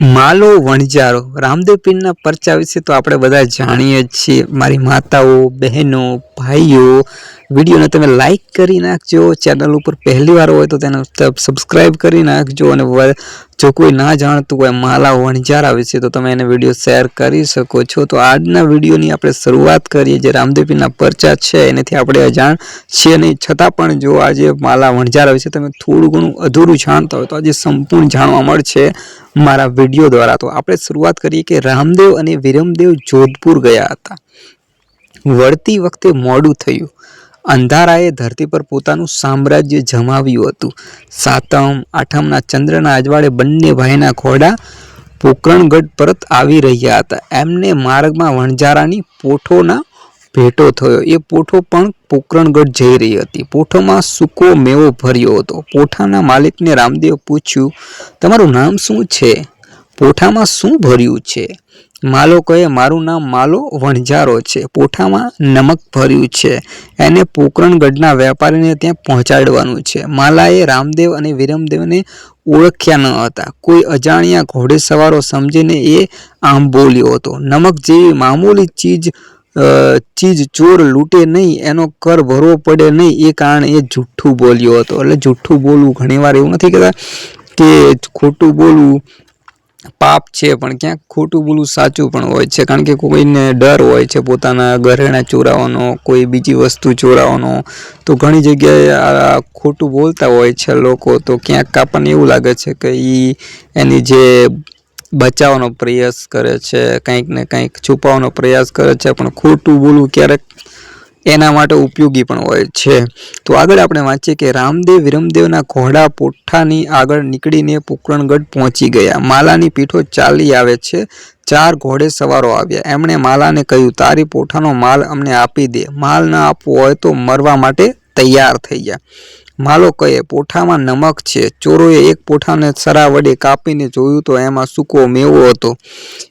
માલો વણજારો રામદેવ પીરના પરચા વિશે તો આપણે બધા જાણીએ જ છીએ. મારી માતાઓ, બહેનો, ભાઈઓ વિડીયોને તમે લાઈક કરી નાખજો. ચેનલ ઉપર પહેલીવાર હોય તો તેને સબસ્ક્રાઈબ કરી નાખજો અને જો કોઈ ના જાણતું હોય, માલા વણજારા વિશે, તો તમે એને વીડિયો શેર કરી શકો છો. તો આજના વિડીયોની આપણે શરૂઆત કરીએ. જે રામદેવીના પરચા છે, એનાથી આપણે અજાણ છીએ નહીં. છતાં પણ જો આજે માલા વણજારા વિશે તમે થોડું ઘણું અધૂરું જાણતા હોય, તો આજે સંપૂર્ણ જાણવા મળશે મારા વીડિયો દ્વારા. તો આપણે શરૂઆત કરીએ કે રામદેવ અને વિરમદેવ જોધપુર ગયા હતા. વળતી વખતે મોડું થયું. અંધારાએ ધરતી પર પોતાનું સામ્રાજ્ય જમાવ્યું હતું. સાતમ, આઠમના ચંદ્રના અજવાળે બંને ભાઈના ખોડા પોકરણગઢ પરત આવી રહ્યા હતા. એમને માર્ગમાં વણઝારાની પોઠોના ભેટો થયો. એ પોઠો પણ પોકરણગઢ જઈ રહી હતી. પોઠોમાં સૂકો મેવો ભર્યો હતો. પોઠાના માલિકને રામદેવ પૂછ્યું, તમારું નામ શું છે? પોઠામાં શું ભર્યું છે? માલો કહે મારું નામ માલો વણઝારો છે. પોઠામાં નમક ભર્યું છે. એને પોકરણગઢના વેપારીને ત્યાં પહોંચાડવાનું છે. માલાએ રામદેવ અને વિરમદેવને ઓળખ્યા ન હતા. કોઈ અજાણ્યા ઘોડેસવારો સમજીને એ આમ બોલ્યો હતો, નમક જેવી મામૂલી ચીજ ચીજ ચોર લૂંટે નહીં, એનો કર ભરવો પડે નહીં. એ કારણે એ જુઠ્ઠું બોલ્યો હતો. એટલે જુઠ્ઠું બોલવું ઘણીવાર એવું નથી કહેતા કે ખોટું બોલવું પાપ છે, પણ ક્યાંક ખોટું બોલવું સાચું પણ હોય છે. કારણ કે કોઈને ડર હોય છે પોતાના ઘરેણા ચોરાવાનો, કોઈ બીજી વસ્તુ ચોરાવાનો, તો ઘણી જગ્યાએ આ ખોટું બોલતા હોય છે લોકો, તો ક્યાંક આપણને એવું લાગે છે કે એ એની જે બચાવવાનો પ્રયાસ કરે છે, કંઈક ને કંઈક છુપાવવાનો પ્રયાસ કરે છે, પણ ખોટું બોલવું ક્યારેક એના માટે ઉપયોગી પણ હોય છે. તો આગળ આપણે વાંચીએ કે રામદેવ વિરમદેવના ઘોડા પોઠાની આગળ નીકળીને પોકરણગઢ પહોંચી ગયા. માલાની પીઠો ચાલી આવે છે. ચાર ઘોડે સવારો આવ્યા. એમણે માલાને કહ્યું, તારી પોઠાનો માલ અમને આપી દે. માલ ન આપવો હોય તો મરવા માટે તૈયાર થઈ ગયા માલો કહે, પોઠામાં નમક છે. ચોરોએ એક પોઠાને સરા વડે કાપીને જોયું તો એમાં સૂકો મેવો હતો.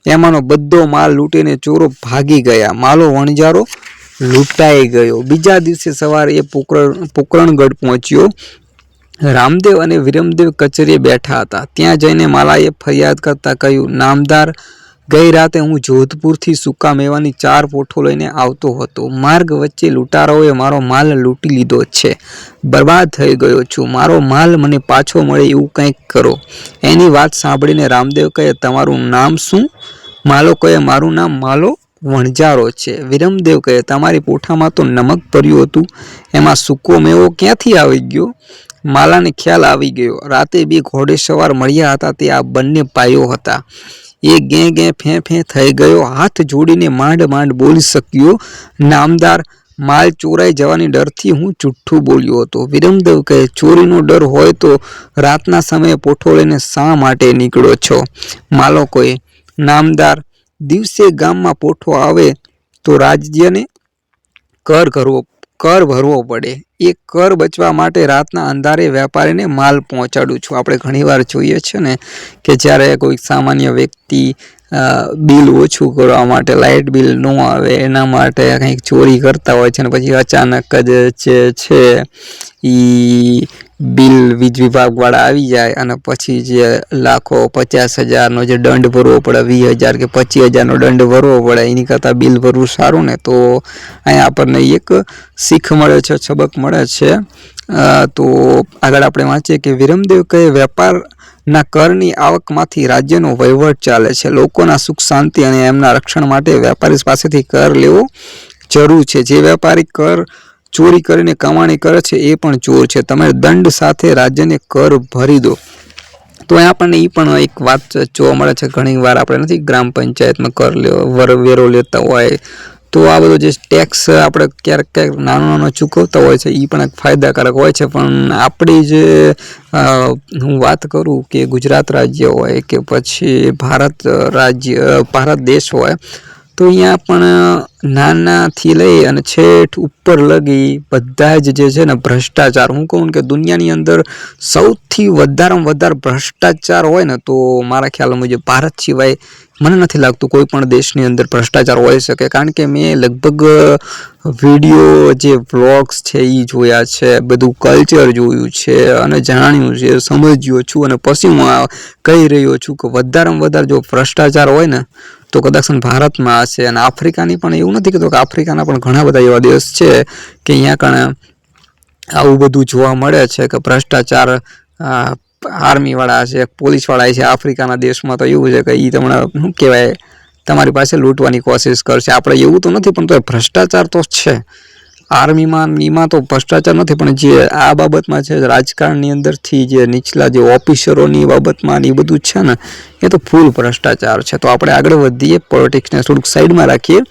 એમાંનો બધો માલ લૂંટીને ચોરો ભાગી ગયા. માલો વણજારો લૂંટાઈ ગયો. બીજા દિવસે સવારે એ પોકરણ, પોકરણગઢ પહોંચ્યો. રામદેવ અને વિરમદેવ કચેરીએ બેઠા હતા. ત્યાં જઈને માલાએ ફરિયાદ કરતા કહ્યું, નામદાર, ગઈ રાતે હું જોધપુરથી સૂકા મેવાની ચાર પોઠો લઈને આવતો હતો. માર્ગ વચ્ચે લૂંટારાઓએ મારો માલ લૂંટી લીધો છે. બરબાદ થઈ ગયો છું. મારો માલ મને પાછો મળે એવું કંઈક કરો. એની વાત સાંભળીને રામદેવ કહે, તમારું નામ શું? માલો કહે મારું નામ માલો વણજારો છે. વિરમદેવ કહે, તમારી પોઠામાં તો નમક ભર્યું હતું. એમાં સૂકો મેવો ક્યાંથી આવી ગયો? માલાને ખ્યાલ આવી ગયો. રાતે બે ઘોડે સવાર મળ્યા હતા, તે આ બંને પાયો હતા. એ ગે ગે ફે ફે થઈ ગયો. હાથ જોડીને માંડ માંડ બોલી શક્યો, નામદાર, માલ ચોરાઈ જવાની ડરથી હું જુઠ્ઠું બોલ્યો હતો. વિરમદેવ કહે, ચોરીનો ડર હોય તો રાતના સમયે પોઠો લઈને શા માટે નીકળો છો? માલો કોઈ નામદાર દિવસે ગામમાં પોઠો આવે તો રાજ્યને કર કરવો કર ભરવો પડે. એ કર બચવા માટે રાતના અંધારે વેપારીને માલ પહોંચાડું છું. આપણે ઘણીવાર જોઈએ છે ને કે જ્યારે કોઈ સામાન્ય વ્યક્તિ બિલ ઓછું કરવા માટે, લાઇટ બિલ ન આવે, એના માટે કંઈક ચોરી કરતા હોય છે અને પછી અચાનક જ જે છે એ બિલ વીજ વિભાગવાળા આવી જાય અને પછી જે લાખો પચાસ હજારનો જે દંડ ભરવો પડે, વીસ હજાર કે પચીસ હજારનો દંડ ભરવો પડે, એની કરતાં બિલ ભરવું સારું ને, તો અહીંયા આપણને એક શીખ મળે છે સબક મળે છે. તો આગળ આપણે વાંચીએ કે વિરમદેવ કહે વેપારના કરની આવકમાંથી રાજ્યનો વહીવટ ચાલે છે. લોકોના સુખ, શાંતિ અને એમના રક્ષણ માટે વેપારી પાસેથી કર લેવો જરૂર છે. જે વેપારી કર ચોરી કરીને કમાણી કરે છે, એ પણ ચોર છે. તમે દંડ સાથે રાજ્યને કર ભરી દો. તો અહીંયા આપણને એ પણ એક વાત જોવા મળે છે. ઘણી વાર આપણે નથી ગ્રામ પંચાયતમાં કર લેવો વર વેરો લેતા હોય તો આ બધો જે ટેક્સ આપણે ક્યારેક ક્યારેક નાનો નાનો ચૂકવતા હોય છે એ પણ એક ફાયદાકારક હોય છે. પણ આપણી જે હું વાત કરું કે ગુજરાત રાજ્ય હોય કે પછી ભારત રાજ્ય ભારત દેશ હોય, તો અહીંયા પણ નાનાથી લઈ અને છેઠ ઉપર લગી બધા જ જે છે ને ભ્રષ્ટાચાર, હું કહું કે દુનિયાની અંદર સૌથી વધારેમાં વધારે ભ્રષ્ટાચાર હોય ને તો મારા ખ્યાલ મુજબ ભારત સિવાય મને નથી લાગતું કોઈ પણ દેશની અંદર ભ્રષ્ટાચાર હોઈ શકે, કારણ કે મેં લગભગ વીડિયો જે વ્લોગ્સ છે એ જોયા છે, બધું કલ્ચર જોયું છે અને જાણ્યું છે, સમજ્યો છું અને પછી હું કહી રહ્યો છું કે વધારેમાં વધારે જો ભ્રષ્ટાચાર હોય ને, તો કદાચ ભારતમાં હશે અને આફ્રિકાની પણ એવું નથી કહેતો કે આફ્રિકાના પણ ઘણા બધા એવા દેશ છે કે અહીંયા કણે આવું બધું જોવા મળે છે કે ભ્રષ્ટાચાર આર્મીવાળા છે, પોલીસવાળા છે, આફ્રિકાના દેશમાં તો એવું છે કે એ તમને શું કહેવાય, તમારી પાસે લૂંટવાની કોશિશ કરશે. આપણે એવું તો નથી, પણ તો ભ્રષ્ટાચાર તો છે. આર્મીમાં એમાં તો ભ્રષ્ટાચાર નથી, પણ જે આ બાબતમાં છે, રાજકારણની અંદરથી જે નીચલા જે ઓફિસરોની બાબતમાં ને એ બધું છે ને, એ તો ફૂલ ભ્રષ્ટાચાર છે. તો આપણે આગળ વધીએ, પોલિટિક્સને થોડુંક સાઈડમાં રાખીએ.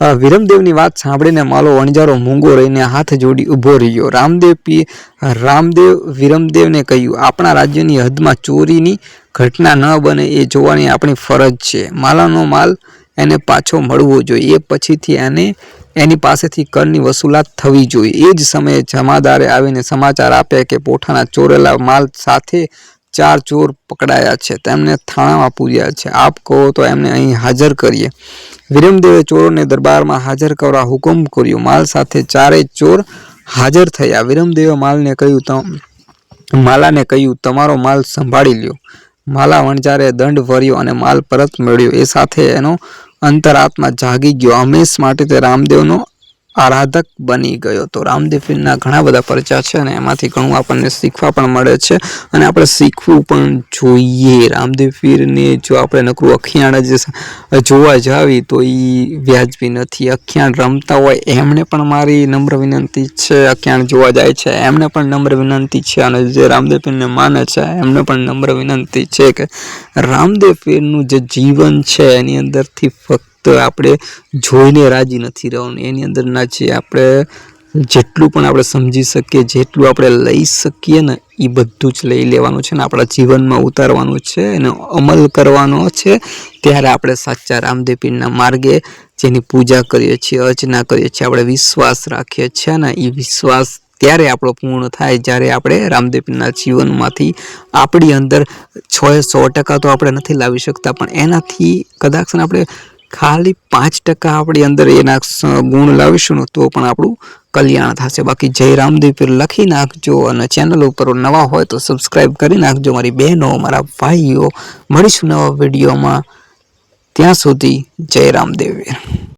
વિરમદેવની વાત સાંભળીને માલો વણજારો મૂંગો રહીને હાથ જોડી ઊભો રહ્યો. રામદેવ પી રામદેવ વિરમદેવને કહ્યું, આપણા રાજ્યની હદમાં ચોરીની ઘટના ન બને એ જોવાની આપણી ફરજ છે. માલાનો માલ એને પાછો મળવો જોઈએ. એ પછીથી એને, એની પાસેથી કરની વસૂલાત થવી જોઈએ. એ જ સમયે જમાદારે આવીને સમાચાર આપ્યા કે પોઠાના ચોરેલા માલ સાથે ચાર ચોર પકડાયા છે. તેમને થાણામાં પૂર્યા છે. આપ કહો તો એમને અહીં હાજર કરીએ. વિરમદેવે ચોરોને દરબારમાં હાજર કરવા હુકમ કર્યો. માલ સાથે ચારેય ચોર હાજર થયા. વિરમદેવે માલને કહ્યું માલાને કહ્યું, તમારો માલ સંભાળી લ્યો. માલા વણજારે દંડ ભર્યો અને માલ પરત મળ્યો. એ સાથે એનો અંતરાત્મા જાગી ગયો. હંમેશ માટે તે રામદેવનો આરાધક બની ગયો તો રામદેવ પીરના ઘણા બધા પરચા છે અને એમાંથી ઘણું આપણને શીખવા પણ મળે છે અને આપણે શીખવું પણ જોઈએ. રામદેવ પીરને જો આપણે નકરું અખિયાણ જ જોવા જાવી તો એ વ્યાજબી નથી. અખિયાણ રમતા હોય એમને પણ મારી નમ્ર વિનંતી છે. અખિયાણ જોવા જાય છે એમને પણ નમ્ર વિનંતી છે અને જે રામદેવ પીરને માને છે એમને પણ નમ્ર વિનંતી છે કે રામદેવ પીરનું જે જીવન છે એની અંદરથી ફક્ત આપણે જોઈને રાજી નથી રહેવાનું. એની અંદરના જે આપણે જેટલું પણ આપણે સમજી શકીએ, જેટલું આપણે લઈ શકીએ ને એ બધું જ લઈ લેવાનું છે ને, આપણા જીવનમાં ઉતારવાનું છે અને અમલ કરવાનો છે. ત્યારે આપણે સાચા રામદેવ પીરના માર્ગે જેની પૂજા કરીએ છીએ, અર્ચના કરીએ છીએ, આપણે વિશ્વાસ રાખીએ છીએ ને એ વિશ્વાસ ત્યારે આપણો પૂર્ણ થાય જ્યારે આપણે રામદેવના જીવનમાંથી આપણી અંદર છ સો ટકા તો આપણે નથી લાવી શકતા, પણ એનાથી કદાચ આપણે ખાલી પાંચ ટકા આપણી અંદર એના ગુણ લાવીશું તો પણ આપણું કલ્યાણ થશે. બાકી જય રામદેવ પર લખી નાખજો અને ચેનલ ઉપર નવા હોય તો સબસ્ક્રાઈબ કરી નાખજો. મારી બહેનો, મારા ભાઈઓ, મળીશું નવા વિડીયોમાં ત્યાં સુધી જય રામદેવ.